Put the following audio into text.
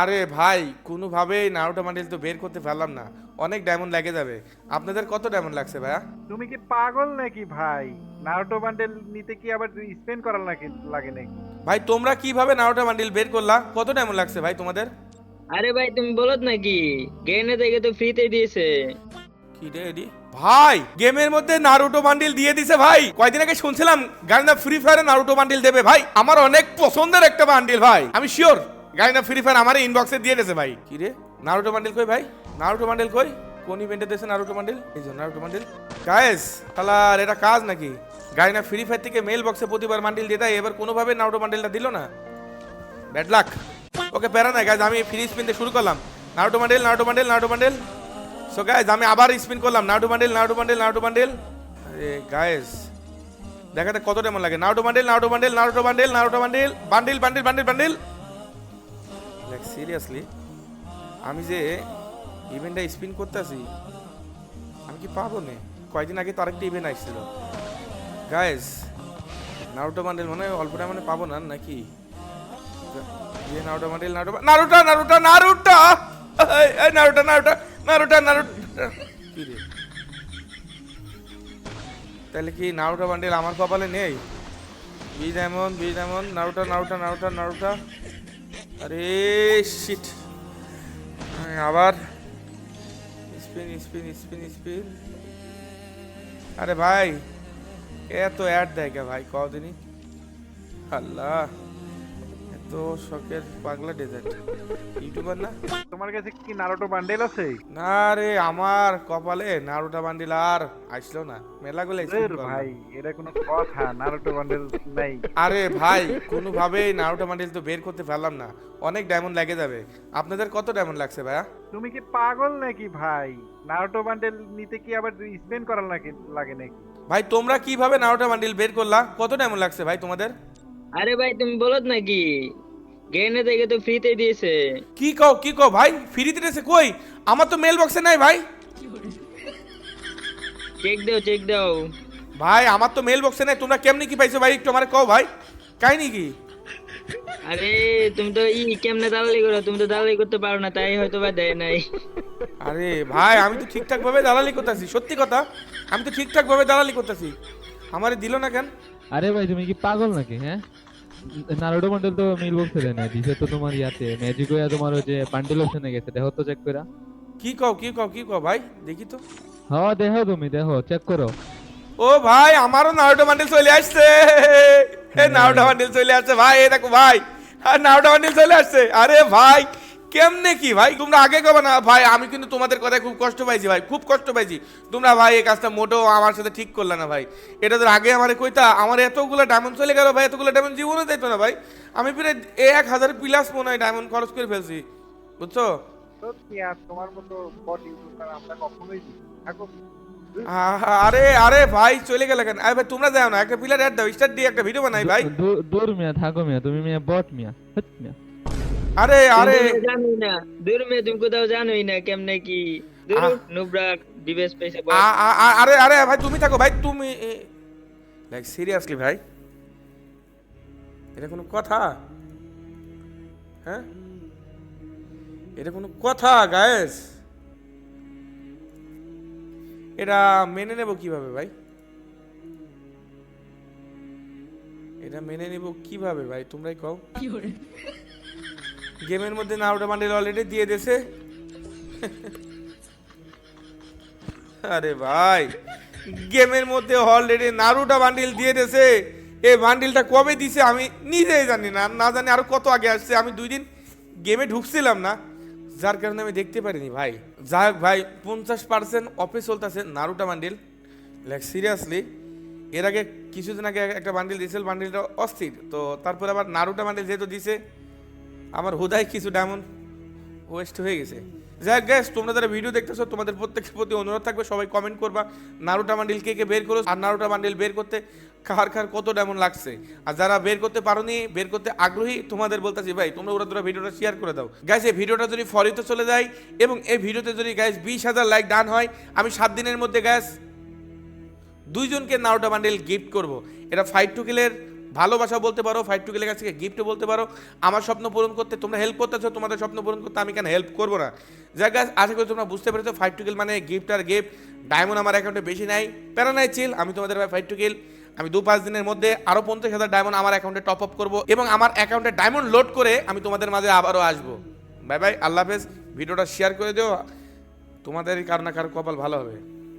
আরে ভাই কোনোভাবেই নারুটো বান্ডিল তো বের করতে পারলাম না। অনেক ডায়মন্ড লেগে যাবে। আপনাদের কত ডায়মন্ড লাগছে ভাইয়া? তুমি কি পাগল নাকি ভাই? নারুটো বান্ডেল নিতে কি আবার স্পেন্ড করার নাকি লাগে নাকি? ভাই তোমরা কীভাবে নারুটো বান্ডিল বের করলা? কত ডায়মন্ড লাগছে ভাই তোমাদের? আরে ভাই তুমি বলত নাকি? গেনে থেকে তো ফ্রিতে দিয়েছে। কি রে এডি? ভাই গেমের মধ্যে নারুটো বান্ডিল দিয়ে দিছে ভাই। কয়দিন আগে শুনছিলাম গাড়িনা ফ্রি ফায়ারে নারুটো বান্ডিল দেবে ভাই। আমার অনেক পছন্দের একটা বান্ডিল ভাই। আমি শিওর গাড়িনা ফ্রি ফায়ার আমার ইনবক্সে দিয়ে দিয়েছে ভাই। কি রে? নারুটো বান্ডিল কই ভাই? নারুটো বান্ডিল কই? কোন ইভেন্টে দিয়েছে নারুটো বান্ডিল এই যে নারুটো বান্ডিল গায়েস তাহলে এটা কাজ নাকি? গাড়িনা ফ্রি ফায়ার থেকে মেল বক্সে প্রতিবার বান্ডিল দিয়ে দেয় এবার কোনোভাবে নারুটো বান্ডিলটা দিল না। ব্যাড লাক ওকে প্যারা নাই গাইজ আমি ফ্রি স্পিন দিয়ে শুরু করলাম। Naruto bundle Naruto bundle Naruto bundle so guys আমি আবার স্পিন করলাম। Naruto bundle Naruto bundle Naruto bundle আরে গাইজ দেখাতে কত টাইম লাগে? Naruto bundle Naruto bundle Naruto bundle Naruto bundle bundle bundle bundle bundle seriously আমি যে ইভেন্টটা স্পিন করতেছি আমি কি পাবো নে? কয়েকদিন আগে তো আরেকটা ইভেন্ট আসছিল। গায়েস নারুটো বান্ডেল মনে অল্পটা মানে পাবো না, নাকি? যে Naruto bundle Naruto Naruto Naruto Naruto Naruto Naruto Naruto Naruto কি তাহলে কি নারুটা বান্ডেল আমার কপালে নেই? B diamond B diamond Naruto Naruto Naruto Naruto আরে শিট আবার স্পিন স্পিন স্পিন স্পিন আরে ভাই, এত অ্যাড দেয় কে ভাই? কদিনই? আল্লাহ। এত শখের পাগলা ডেজার্ট ইউটিউবার না? তোমার কাছে কি নারুটো বান্ডেল আছে? না রে আমার কপালে নারুটা বান্ডিল আর আসলো না। মেলাগুলো ধুর ভাই এটা কোনো কথা নারুটো বান্ডেল নাই। আরে ভাই নারুটা বান্ডিল তো বের করতে পারলাম না। অনেক ডায়মন্ড লেগে যাবে। আপনাদের কত ডায়মন্ড লাগছে ভাইয়া? তুমি কি পাগল নাকি ভাই? নারুটো বান্ডেল নিতে কি আবার স্পেন্ড করার নাকি লাগে নাকি? ভাই তোমরা কীভাবে নারুটা বান্ডিল বের করলা? কত ডায়মন্ড লাগছে ভাই তোমাদের? আরে ভাই তুমি বলত নাকি? গেনে থেকে তো ফ্রিতে দিয়েছে। কি কও কি কও ভাই? ফ্রিতে দিয়েছে কই? আমার তো মেল বক্সে নাই ভাই। চেক দাও চেক দাও। ভাই আমার তো মেল বক্সে নাই। তোমরা কেমনি কি পাইছো ভাই? একটু আমার কও ভাই। কাহিনী কি? আরে তুমি তো ই কেমনে দালালি করো? তুমি তো দালালি করতে পারো না তাই হয়তো বা দেয় নাই। আরে ভাই আমি তো ঠিকঠাক ভাবে দালালি করতেছি। সত্যি কথা আমি তো ঠিকঠাক ভাবে দালালি করতেছি। আমারে দিল না কেন? আরে ভাই তুমি কি পাগল নাকি হ্যাঁ? নারোডো বান্ডেল তো মিল বক্সে দেয় না দিছে তো তোমার ইয়াতে। ম্যাজিক হইয়া তোমার ওই যে বান্ডেল অপশনে গেছে দেখো তো চেক করা কি কও কি কও কি কও ভাই দেখি তো। হ্যাঁ দেখো তুমি দেখো চেক করো। ও ভাই আমারও নারুটো বান্ডিল চলে আসছে। এ নারুটো বান্ডিল চলে আসছে ভাই এই দেখো ভাই আর নারুটো বান্ডিল চলে আসছে। আরে ভাই কেমনে কি ভাই? তোমরা আগে কবে না ভাই আমি কিন্তু তোমাদের কথায় খুব কষ্ট পাইছি ভাই খুব কষ্ট পাইছি। তোমরা ভাই এই কাজটা মোটেও আমার সাথে ঠিক করলে না ভাই। এটা তো আগে আমার কইতা আমার এতগুলো ডায়মন্ড চলে গেল ভাই এতগুলো ডায়মন্ড জীবনে দিত না ভাই। আমি প্রায় এক হাজার প্লাস মনে হয় ডায়মন্ড খরচ করে ফেলছি বুঝছ? তোমার মতো বট ইউটিউবার আমরা কখনোই আরে আরে ভাই চলে গেলে কেন? আরে ভাই তোমরা যাও না একটা পিলার অ্যাড দাও স্টার্ট দিয়ে একটা ভিডিও বানাই ভাই। দূর- দূর মিয়া থাকো মিয়া তুমি মিয়া বট মিয়া হট মিয়া। আরে আরে। তো না দূর মে তুমি কোথাও জানোই না কেমনে কি? দূর নুবরা পেছে আরে আরে ভাই তুমি থাকো ভাই তুমি লাইক সিরিয়াসলি ভাই। এটা কোনো কথা? হ্যাঁ? এটা কোনো কথা গায়েস এটা মেনে নেব কীভাবে ভাই? এটা মেনে নেব কীভাবে ভাই তোমরাই কও। গেমের মধ্যে নাউটা বান্ডেল অলরেডি দিয়ে দিয়েছে। আরে ভাই, গেমের মধ্যে অলরেডি নারুটা বান্ডিল দিয়ে দিয়েছে। এই বান্ডিলটা কবে দিছে আমি নিজেই জানি না না জানি আরও কত আগে আসছে। আমি দুই দিন গেমে ঢুকছিলাম না, যার কারণে আমি দেখতে পারিনি ভাই। যাই হোক ভাই, পঞ্চাশ পার্সেন্ট অফে চলতেছে নারুটা বান্ডিল লাইক সিরিয়াসলি এর আগে কিছুদিন আগে একটা বান্ডিল দিয়েছিল বান্ডিলটা অস্থির। তো তারপরে আবার নারুটা বান্ডিল যেহেতু দিছে আমার হুদায় কিছু ডায়মন্ড ওয়েস্ট হয়ে গেছে। যাই গ্যাস তোমরা যারা ভিডিও দেখতেছো, তোমাদের প্রত্যেকের প্রতি অনুরোধ থাকবে, সবাই কমেন্ট করবা। নারুটা বান্ডিল কে কে বের করো, আর নারুটা বান্ডিল বের করতে কার কার কত ডায়মন্ড লাগছে। আর যারা বের করতে পারোনি, বের করতে আগ্রহী, তোমাদের বলতেছি, ভাই, তোমরা ওরা তোরা ভিডিওটা শেয়ার করে দাও। গ্যাস এই ভিডিওটা যদি ফরিতে চলে যায়, এবং এই ভিডিওতে যদি গ্যাস বিশ হাজার লাইক ডান হয়, আমি সাত দিনের মধ্যে গ্যাস দুইজনকে নারুটা বান্ডেল গিফট করব। এটা ফাইট টু কিলের ভালোবাসা বলতে পারো ফাইট টু কাছ থেকে গিফটও বলতে পারো। আমার স্বপ্ন পূরণ করতে তোমরা হেল্প করতেছো, তোমাদের স্বপ্ন পূরণ করতে আমি কেন হেল্প করব না? জায়গা আশা করি তোমরা বুঝতে পেরেছ ফাইট টু গেল মানে গিফট আর গিফট ডায়মন্ড আমার অ্যাকাউন্টে বেশি নাই, প্যারা নাই চিল আমি তোমাদের ভাই ফাইট টু গেল আমি দু পাঁচ দিনের মধ্যে আরও পঞ্চাশ হাজার ডায়মন্ড আমার অ্যাকাউন্টে টপ আপ করব এবং আমার অ্যাকাউন্টে ডায়মন্ড লোড করে আমি তোমাদের মাঝে আবারও আসব। বাই বাই আল্লাহ হাফেজ। ভিডিওটা শেয়ার করে দিও। তোমাদের কারও না কারও কপাল ভালো হবে।